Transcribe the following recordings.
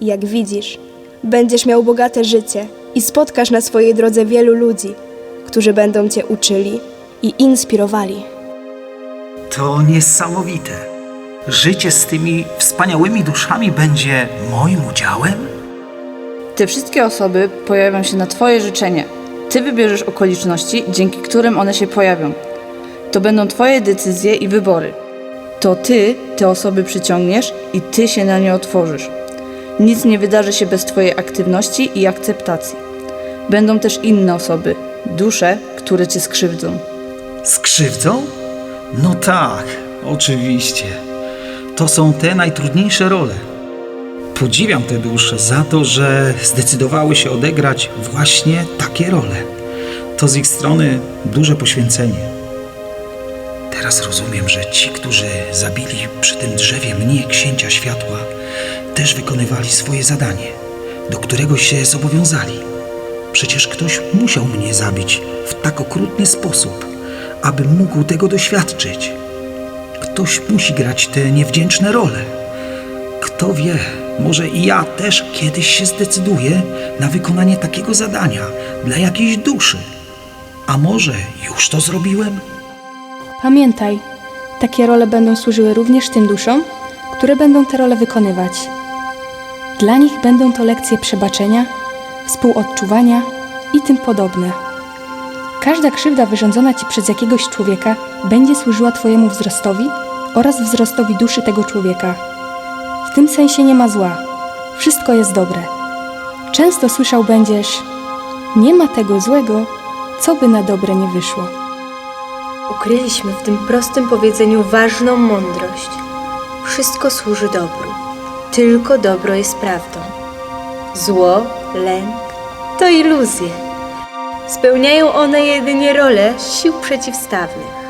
I jak widzisz, będziesz miał bogate życie i spotkasz na swojej drodze wielu ludzi, którzy będą cię uczyli i inspirowali. To niesamowite. Życie z tymi wspaniałymi duszami będzie moim udziałem? Te wszystkie osoby pojawią się na Twoje życzenie. Ty wybierzesz okoliczności, dzięki którym one się pojawią. To będą Twoje decyzje i wybory. To Ty te osoby przyciągniesz i Ty się na nie otworzysz. Nic nie wydarzy się bez Twojej aktywności i akceptacji. Będą też inne osoby, dusze, które Cię skrzywdzą. Skrzywdzą? No tak, oczywiście. To są te najtrudniejsze role. Podziwiam te dusze za to, że zdecydowały się odegrać właśnie takie role. To z ich strony duże poświęcenie. Teraz rozumiem, że ci, którzy zabili przy tym drzewie mnie, księcia światła, też wykonywali swoje zadanie, do którego się zobowiązali. Przecież ktoś musiał mnie zabić w tak okrutny sposób, abym mógł tego doświadczyć. Ktoś musi grać te niewdzięczne role. Kto wie, może i ja też kiedyś się zdecyduję na wykonanie takiego zadania dla jakiejś duszy. A może już to zrobiłem? Pamiętaj, takie role będą służyły również tym duszom, które będą te role wykonywać. Dla nich będą to lekcje przebaczenia, współodczuwania i tym podobne. Każda krzywda wyrządzona ci przez jakiegoś człowieka będzie służyła Twojemu wzrostowi oraz wzrostowi duszy tego człowieka. W tym sensie nie ma zła. Wszystko jest dobre. Często słyszał będziesz: Nie ma tego złego, co by na dobre nie wyszło. Ukryliśmy w tym prostym powiedzeniu ważną mądrość. Wszystko służy dobru. Tylko dobro jest prawdą. Zło, lęk to iluzje. Spełniają one jedynie rolę sił przeciwstawnych.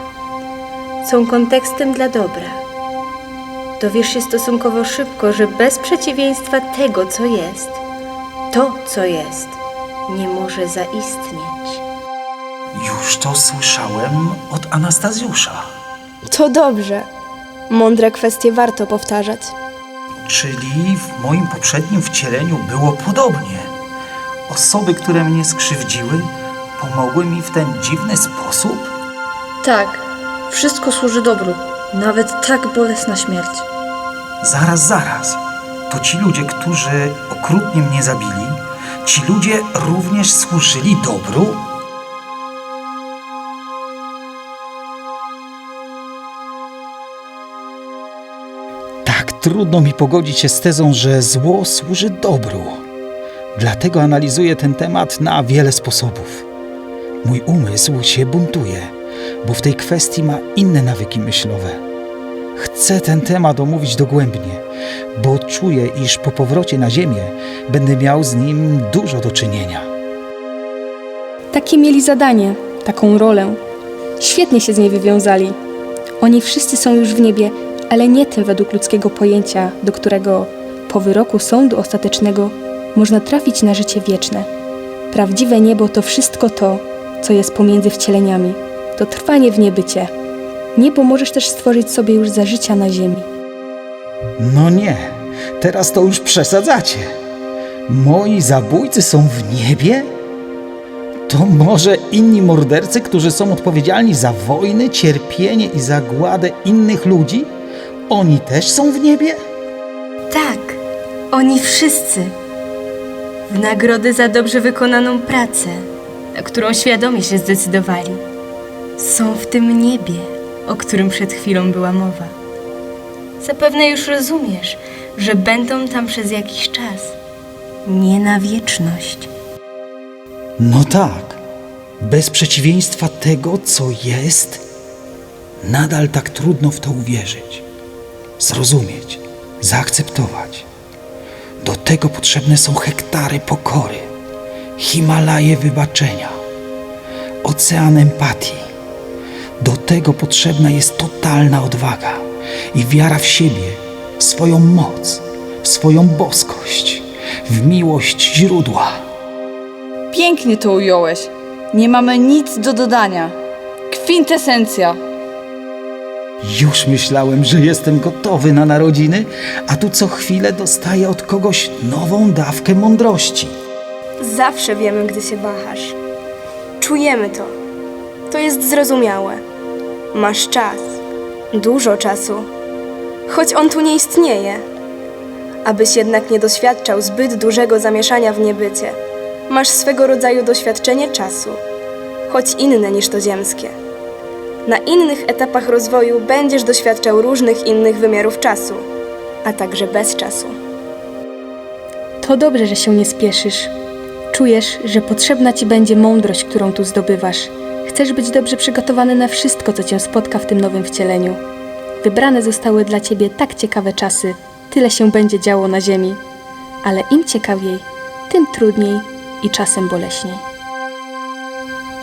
Są kontekstem dla dobra. Dowiesz się stosunkowo szybko, że bez przeciwieństwa tego, co jest, to, co jest, nie może zaistnieć. Już to słyszałem od Anastazjusza. To dobrze. Mądre kwestie warto powtarzać. Czyli w moim poprzednim wcieleniu było podobnie. Osoby, które mnie skrzywdziły, pomogły mi w ten dziwny sposób? Tak, wszystko służy dobru, nawet tak bolesna śmierć. Zaraz, zaraz. To ci ludzie, którzy okrutnie mnie zabili, ci ludzie również służyli dobru? Trudno mi pogodzić się z tezą, że zło służy dobru. Dlatego analizuję ten temat na wiele sposobów. Mój umysł się buntuje, bo w tej kwestii ma inne nawyki myślowe. Chcę ten temat omówić dogłębnie, bo czuję, iż po powrocie na Ziemię będę miał z nim dużo do czynienia. Takie mieli zadanie, taką rolę. Świetnie się z niej wywiązali. Oni wszyscy są już w niebie, ale nie tym według ludzkiego pojęcia, do którego po wyroku sądu ostatecznego można trafić na życie wieczne. Prawdziwe niebo to wszystko to, co jest pomiędzy wcieleniami. To trwanie w niebycie. Niebo możesz też stworzyć sobie już za życia na ziemi. No nie, teraz to już przesadzacie. Moi zabójcy są w niebie? To może inni mordercy, którzy są odpowiedzialni za wojny, cierpienie i zagładę innych ludzi? Oni też są w niebie? Tak, oni wszyscy. W nagrodę za dobrze wykonaną pracę, na którą świadomie się zdecydowali. Są w tym niebie, o którym przed chwilą była mowa. Zapewne już rozumiesz, że będą tam przez jakiś czas. Nie na wieczność. No tak. Bez przeciwieństwa tego, co jest, nadal tak trudno w to uwierzyć, zrozumieć, zaakceptować. Do tego potrzebne są hektary pokory, Himalaje wybaczenia, ocean empatii. Do tego potrzebna jest totalna odwaga i wiara w siebie, w swoją moc, w swoją boskość, w miłość źródła. Pięknie to ująłeś. Nie mamy nic do dodania. Kwintesencja. Już myślałem, że jestem gotowy na narodziny, a tu co chwilę dostaję od kogoś nową dawkę mądrości. Zawsze wiemy, gdy się wahasz. Czujemy to. To jest zrozumiałe. Masz czas. Dużo czasu. Choć on tu nie istnieje. Abyś jednak nie doświadczał zbyt dużego zamieszania w niebycie, masz swego rodzaju doświadczenie czasu, choć inne niż to ziemskie. Na innych etapach rozwoju będziesz doświadczał różnych innych wymiarów czasu, a także bez czasu. To dobrze, że się nie spieszysz. Czujesz, że potrzebna ci będzie mądrość, którą tu zdobywasz. Chcesz być dobrze przygotowany na wszystko, co cię spotka w tym nowym wcieleniu. Wybrane zostały dla ciebie tak ciekawe czasy, tyle się będzie działo na ziemi. Ale im ciekawiej, tym trudniej i czasem boleśniej.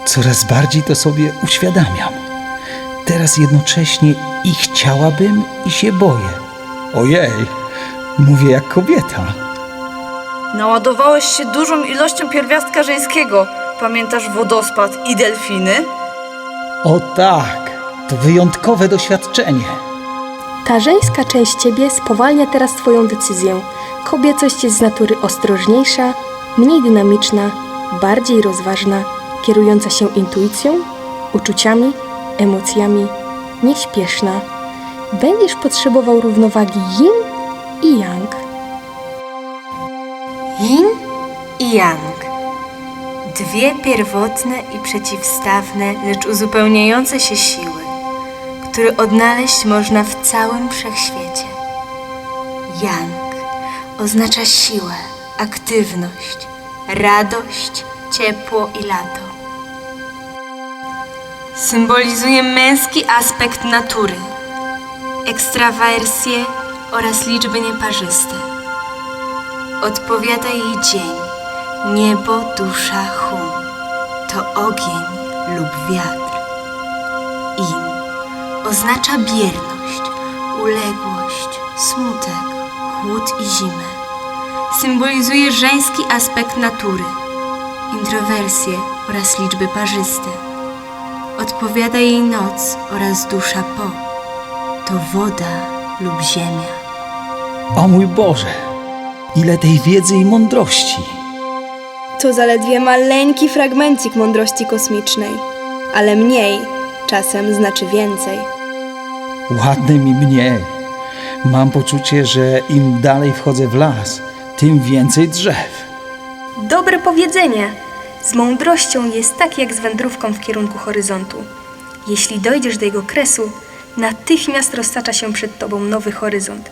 Coraz bardziej to sobie uświadamiam. Teraz jednocześnie i chciałabym, i się boję. Ojej, mówię jak kobieta. Naładowałeś się dużą ilością pierwiastka żeńskiego. Pamiętasz wodospad i delfiny? O tak, to wyjątkowe doświadczenie. Ta żeńska część ciebie spowalnia teraz twoją decyzję. Kobiecość jest z natury ostrożniejsza, mniej dynamiczna, bardziej rozważna, kierująca się intuicją, uczuciami, emocjami, nieśpieszna. Będziesz potrzebował równowagi yin i yang. Yin i Yang. Dwie pierwotne i przeciwstawne, lecz uzupełniające się siły, które odnaleźć można w całym wszechświecie. Yang oznacza siłę, aktywność, radość, ciepło i lato. Symbolizuje męski aspekt natury, ekstrawersję oraz liczby nieparzyste. Odpowiada jej dzień, niebo, dusza, hum. To ogień lub wiatr. In oznacza bierność, uległość, smutek, chłód i zimę. Symbolizuje żeński aspekt natury, introwersję oraz liczby parzyste. Odpowiada jej noc oraz dusza po. To woda lub ziemia. O mój Boże, ile tej wiedzy i mądrości. To zaledwie maleńki fragmencik mądrości kosmicznej, ale mniej czasem znaczy więcej. Ładne mi mniej. Mam poczucie, że im dalej wchodzę w las, tym więcej drzew. Dobre powiedzenie. Z mądrością jest tak jak z wędrówką w kierunku horyzontu. Jeśli dojdziesz do jego kresu, natychmiast roztacza się przed tobą nowy horyzont.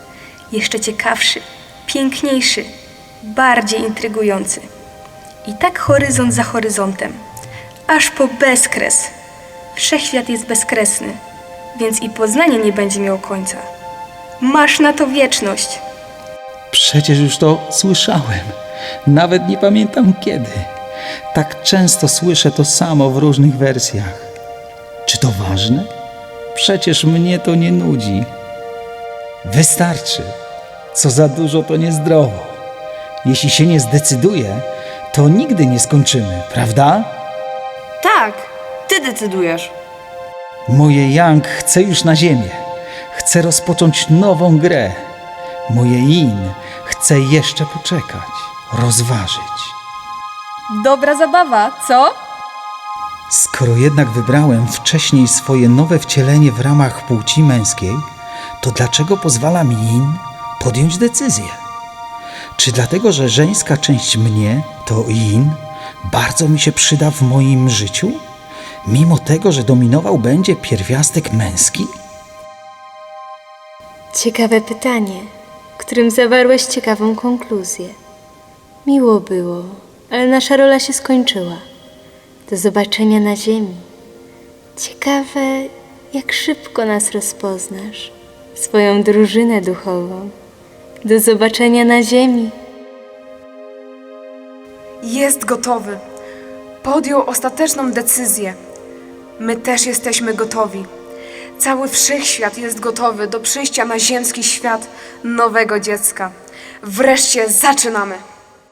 Jeszcze ciekawszy, piękniejszy, bardziej intrygujący. I tak horyzont za horyzontem, aż po bezkres. Wszechświat jest bezkresny, więc i poznanie nie będzie miało końca. Masz na to wieczność. Przecież już to słyszałem. Nawet nie pamiętam kiedy. Tak często słyszę to samo w różnych wersjach. Czy to ważne? Przecież mnie to nie nudzi. Wystarczy. Co za dużo, to niezdrowo. Jeśli się nie zdecyduje, to nigdy nie skończymy, prawda? Tak, ty decydujesz. Moje Yang chce już na ziemię. Chce rozpocząć nową grę. Moje Yin chce jeszcze poczekać, rozważyć. Dobra zabawa, co? Skoro jednak wybrałem wcześniej swoje nowe wcielenie w ramach płci męskiej, to dlaczego pozwala mi Yin podjąć decyzję? Czy dlatego, że żeńska część mnie, to Yin, bardzo mi się przyda w moim życiu? Mimo tego, że dominował będzie pierwiastek męski? Ciekawe pytanie, którym zawarłeś ciekawą konkluzję. Miło było, ale nasza rola się skończyła. Do zobaczenia na ziemi. Ciekawe, jak szybko nas rozpoznasz, swoją drużynę duchową. Do zobaczenia na ziemi. Jest gotowy. Podjął ostateczną decyzję. My też jesteśmy gotowi. Cały wszechświat jest gotowy do przyjścia na ziemski świat nowego dziecka. Wreszcie zaczynamy.